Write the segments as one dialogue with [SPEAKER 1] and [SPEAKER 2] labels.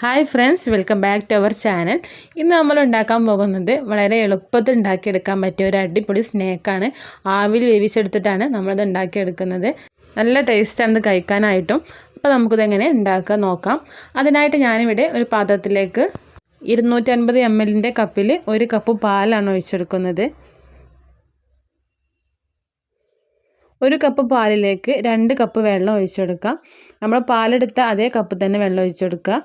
[SPEAKER 1] Hi friends welcome back to our channel ഇന്ന് നമ്മൾ ഉണ്ടാക്കാൻ പോകുന്നത് വളരെ എളുപ്പത്തിൽ ഉണ്ടാക്കിയെടുക്കാൻ പറ്റിയ ഒരു അടിപൊളി സ്നേക്കാണ് ആവിൽ വേവിച്ചെടുത്തിട്ടാണ് നമ്മളത് ഉണ്ടാക്കിയെടുക്കുന്നത്. നല്ല ടേസ്റ്റാണ് ഇത് കഴിക്കാനായിട്ടും. അപ്പോൾ നമുക്കിത് എങ്ങനെ ഉണ്ടാക്കാൻ നോക്കാം. അതിനായിട്ട് ഞാനിവിടെ ഒരു പാത്രത്തിലേക്ക് ഇരുന്നൂറ്റി അൻപത് എം എല്ലിന്റെ കപ്പിൽ ഒരു കപ്പ് പാലാണ് ഒഴിച്ചെടുക്കുന്നത്. ഒരു കപ്പ് പാലിലേക്ക് രണ്ട് കപ്പ് വെള്ളം ഒഴിച്ചെടുക്കാം നമ്മൾ പാലെടുത്ത അതേ കപ്പ് തന്നെ വെള്ളം ഒഴിച്ചെടുക്കുക.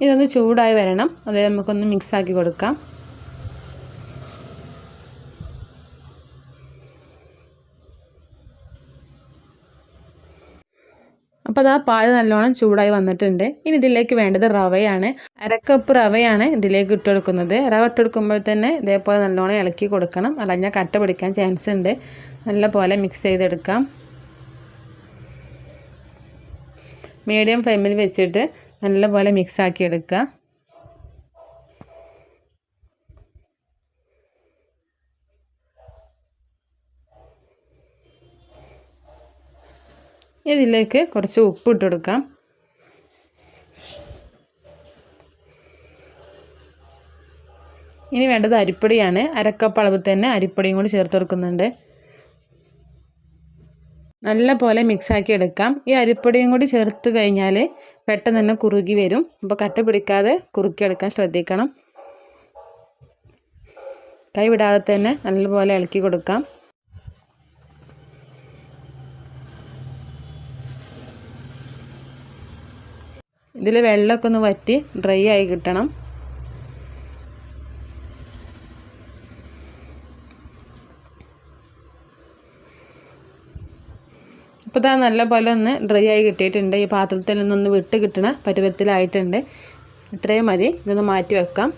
[SPEAKER 1] ഇതൊന്ന് ചൂടായി വരണം. അത് നമുക്കൊന്ന് മിക്സാക്കി കൊടുക്കാം. അപ്പോൾ ആ പാൽ നല്ലോണം ചൂടായി വന്നിട്ടുണ്ട്. ഇനി ഇതിലേക്ക് വേണ്ടത് റവയാണ്. അരക്കപ്പ് റവയാണ് ഇതിലേക്ക് ഇട്ട് കൊടുക്കുന്നത്. റവ ഇട്ട് കൊടുക്കുമ്പോൾ തന്നെ ഇതേപോലെ നല്ലോണം ഇളക്കി കൊടുക്കണം. അല്ലെങ്കിൽ കട്ട പിടിക്കാൻ ചാൻസ് ഉണ്ട്. നല്ല പോലെ മിക്സ് ചെയ്തെടുക്കാം മീഡിയം ഫ്ലെയിമിൽ വെച്ചിട്ട് നല്ലപോലെ മിക്സാക്കി എടുക്കുക. ഇതിലേക്ക് കുറച്ച് ഉപ്പ് ഇട്ട് കൊടുക്കാം. ഇനി വേണ്ടത് അരിപ്പൊടിയാണ്. അരക്കപ്പ് അളവ് തന്നെ അരിപ്പൊടിയും കൂടി ചേർത്ത് കൊടുക്കുന്നുണ്ട്. നല്ല പോലെ മിക്സാക്കി എടുക്കാം. ഈ അരിപ്പൊടിയും കൂടി ചേർത്ത് കഴിഞ്ഞാൽ പെട്ടെന്ന് തന്നെ കുറുകി വരും. അപ്പോൾ കട്ട പിടിക്കാതെ കുറുക്കിയെടുക്കാൻ ശ്രദ്ധിക്കണം. കൈ വിടാതെ തന്നെ നല്ലപോലെ ഇളക്കി കൊടുക്കാം. ഇതിൽ വെള്ളമൊക്കെ ഒന്ന് വറ്റി ഡ്രൈ ആയി കിട്ടണം. ഇപ്പോൾ ഇതാ നല്ല പോലെ ഒന്ന് ഡ്രൈ ആയി കിട്ടിയിട്ടുണ്ട്. ഈ പാത്രത്തിൽ നിന്നൊന്ന് വിട്ട് കിട്ടണ പരുവത്തിലായിട്ടുണ്ട്. ഇത്രയും മതി. ഇതൊന്ന് മാറ്റി വെക്കാം.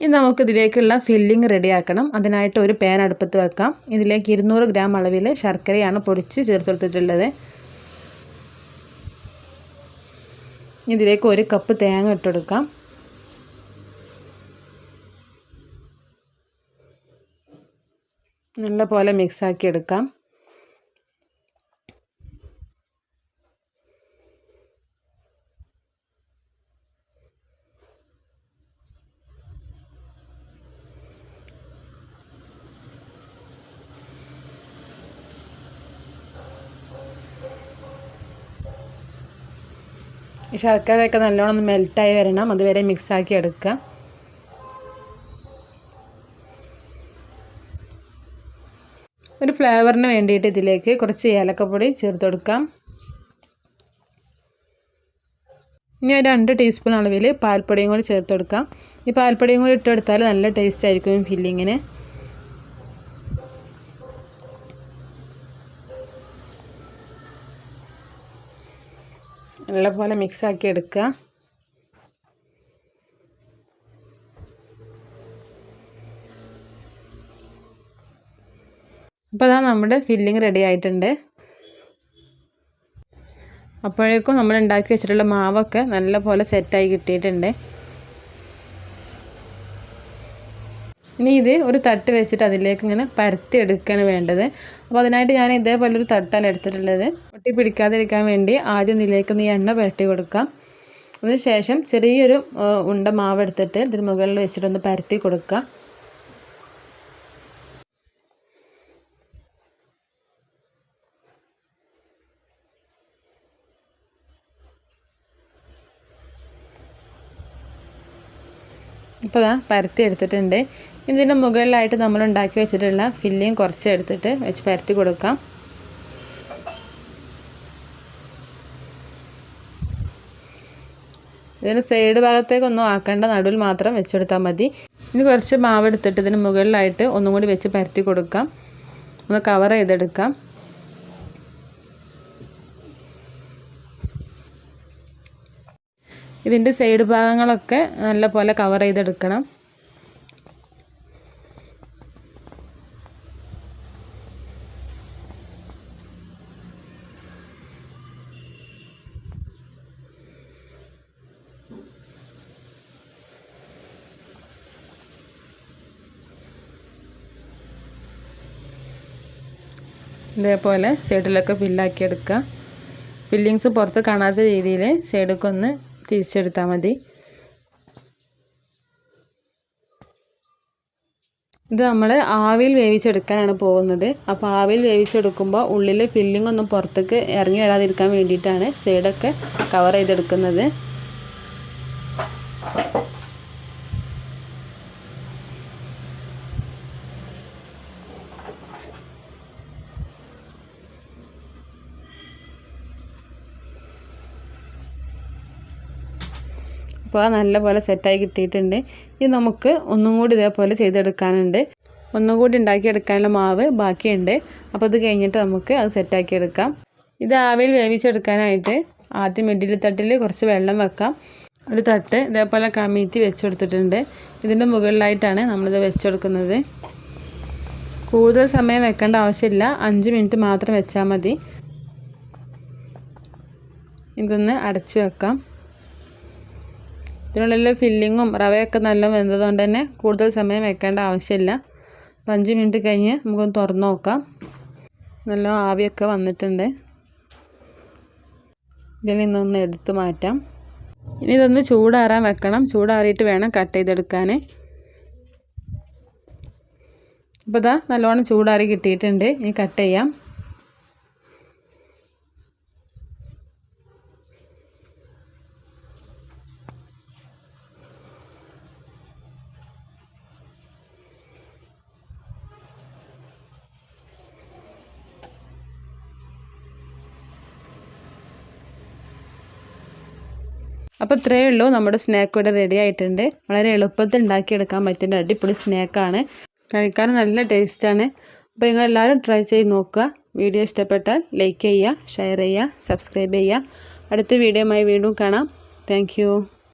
[SPEAKER 1] ഇനി നമുക്ക് ഇതിലേക്കുള്ള ഫില്ലിങ് റെഡിയാക്കണം അതിനായിട്ട് ഒരു പാൻ അടുപ്പത്ത് വെക്കാം. ഇതിലേക്ക് ഇരുന്നൂറ് ഗ്രാം അളവിൽ ശർക്കരയാണ് പൊടിച്ച് ചേർത്തെടുത്തിട്ടുള്ളത്. ഇതിലേക്ക് ഒരു കപ്പ് തേങ്ങ ഇട്ടെടുക്കാം. നല്ല പോലെ മിക്സാക്കി എടുക്കാം ഈ ശർക്കരയൊക്കെ നല്ലോണം ഒന്ന് മെൽറ്റായി വരണം. അതുവരെ മിക്സാക്കി എടുക്കുക. ഒരു ഫ്ലേവറിന് വേണ്ടിയിട്ട് ഇതിലേക്ക് കുറച്ച് ഏലക്കപ്പൊടി ചേർത്ത് കൊടുക്കാം. ഇനി ഒരു രണ്ട് ടീസ്പൂൺ അളവിൽ പാൽപ്പൊടിയും കൂടി ചേർത്ത് കൊടുക്കാം. ഈ പാൽപ്പൊടിയും കൂടി ഇട്ടെടുത്താൽ നല്ല ടേസ്റ്റ് ആയിരിക്കും ഫില്ലിങ്ങിന്. നല്ലപോലെ മിക്സാക്കി എടുക്കുക. അപ്പോൾ അതാ നമ്മുടെ ഫില്ലിങ് റെഡി ആയിട്ടുണ്ട്. അപ്പോഴേക്കും നമ്മൾ ഉണ്ടാക്കി വെച്ചിട്ടുള്ള മാവൊക്കെ നല്ലപോലെ സെറ്റായി കിട്ടിയിട്ടുണ്ട്. ഇനി ഇത് ഒരു തട്ട് വെച്ചിട്ട് അതിലേക്ക് ഇങ്ങനെ പരത്തി എടുക്കുകയാണ് വേണ്ടത്. അപ്പോൾ അതിനായിട്ട് ഞാൻ ഇതേപോലെ ഒരു തട്ടാണ് എടുത്തിട്ടുള്ളത്. ഒട്ടി പിടിക്കാതിരിക്കാൻ വേണ്ടി ആദ്യം ഇതിലേക്കൊന്ന് ഈ എണ്ണ പുരട്ടി കൊടുക്കാം. അതിനുശേഷം ചെറിയൊരു ഉണ്ട മാവ് എടുത്തിട്ട് ഇതിന് മുകളിൽ വെച്ചിട്ടൊന്ന് പരത്തി കൊടുക്കുക ഇപ്പോൾ ഇതാ പരത്തി എടുത്തിട്ടുണ്ട്. ഇതിന്റെ മുകളിലായിട്ട് നമ്മൾ ഉണ്ടാക്കി വെച്ചിട്ടുള്ള ഫില്ലിങ് കുറച്ച് എടുത്തിട്ട് വെച്ച് പരത്തി കൊടുക്കാം. ഇതിന് സൈഡ് ഭാഗത്തേക്കൊന്നും ആക്കേണ്ട നടുവിൽ മാത്രം വെച്ചെടുത്താൽ മതി. ഇനി കുറച്ച് മാവ് എടുത്തിട്ട് ഇതിന് മുകളിലായിട്ട് ഒന്നും കൂടി വെച്ച് പരത്തി കൊടുക്കാം. ഒന്ന് കവർ ചെയ്തെടുക്കാം. ഇതിന്റെ സൈഡ് ഭാഗങ്ങളൊക്കെ നല്ല പോലെ കവർ ചെയ്തെടുക്കണം. ഇതേപോലെ സൈഡിലൊക്കെ ഫില്ലാക്കിയെടുക്കുക ഫില്ലിങ്സ് പുറത്ത് കാണാത്ത രീതിയിൽ സൈഡൊക്കെ ഒന്ന് തിരിച്ചെടുത്താൽ മതി. ഇത് നമ്മൾ ആവിയിൽ വേവിച്ചെടുക്കാനാണ് പോകുന്നത്. അപ്പോൾ ആവിയിൽ വേവിച്ചെടുക്കുമ്പോൾ ഉള്ളിൽ ഫില്ലിംഗ് ഒന്നും പുറത്തേക്ക് ഇറങ്ങി വരാതിരിക്കാൻ വേണ്ടിയിട്ടാണ് സൈഡൊക്കെ കവർ ചെയ്തെടുക്കുന്നത്. അപ്പോൾ നല്ലപോലെ സെറ്റായി കിട്ടിയിട്ടുണ്ട്. ഇനി നമുക്ക് ഒന്നും കൂടി ഇതേപോലെ ചെയ്തെടുക്കാനുണ്ട്. ഒന്നും കൂടി ഉണ്ടാക്കിയെടുക്കാനുള്ള മാവ് ബാക്കിയുണ്ട്. അപ്പോൾ അത് കഴിഞ്ഞിട്ട് നമുക്ക് അത് സെറ്റാക്കി എടുക്കാം ഇത് ആവിയിൽ വേവിച്ചെടുക്കാനായിട്ട് ആദ്യം മിഡിൽ തട്ടിൽ കുറച്ച് വെള്ളം വെക്കാം. ഒരു തട്ട് ഇതേപോലെ കമീറ്റി വെച്ചെടുത്തിട്ടുണ്ട്. ഇതിന്റെ മുകളിലായിട്ടാണ് നമ്മളിത് വെച്ചെടുക്കുന്നത്. കൂടുതൽ സമയം വെക്കേണ്ട ആവശ്യമില്ല. അഞ്ച് മിനിറ്റ് മാത്രം വെച്ചാൽ മതി. ഇതൊന്ന് അടച്ചു വെക്കാം. ഇതിനുള്ളിൽ ഫില്ലിങ്ങും റവയൊക്കെ നല്ല വെന്തതുകൊണ്ട് തന്നെ കൂടുതൽ സമയം വെക്കേണ്ട ആവശ്യമില്ല. അപ്പം അഞ്ച് മിനിറ്റ് കഴിഞ്ഞ് നമുക്കൊന്ന് തുറന്ന് നോക്കാം. നല്ല ആവിയൊക്കെ വന്നിട്ടുണ്ട്. ഇതിൽ നിന്നൊന്ന് എടുത്തു മാറ്റാം. ഇനി ഇതൊന്ന് ചൂടാറാൻ വെക്കണം. ചൂടാറിയിട്ട് വേണം കട്ട് ചെയ്തെടുക്കാൻ അപ്പോൾ ഇതാ നല്ലോണം ചൂടാറി കിട്ടിയിട്ടുണ്ട്. ഇനി കട്ട് ചെയ്യാം. അപ്പോൾ ഇത്രയേ ഉള്ളൂ. നമ്മുടെ സ്നാക്ക് ഇവിടെ റെഡി ആയിട്ടുണ്ട്. വളരെ എളുപ്പത്തിൽ ഉണ്ടാക്കിയെടുക്കാൻ പറ്റുന്ന അടിപൊളി സ്നാക്കാണ് കഴിക്കാൻ നല്ല ടേസ്റ്റാണ് അപ്പോൾ നിങ്ങൾ എല്ലാവരും ട്രൈ ചെയ്ത് നോക്കുക. വീഡിയോ ഇഷ്ടപ്പെട്ടാൽ ലൈക്ക് ചെയ്യുക ഷെയർ ചെയ്യുക സബ്സ്ക്രൈബ് ചെയ്യുക. അടുത്ത വീഡിയോയുമായി വീണ്ടും കാണാം. താങ്ക്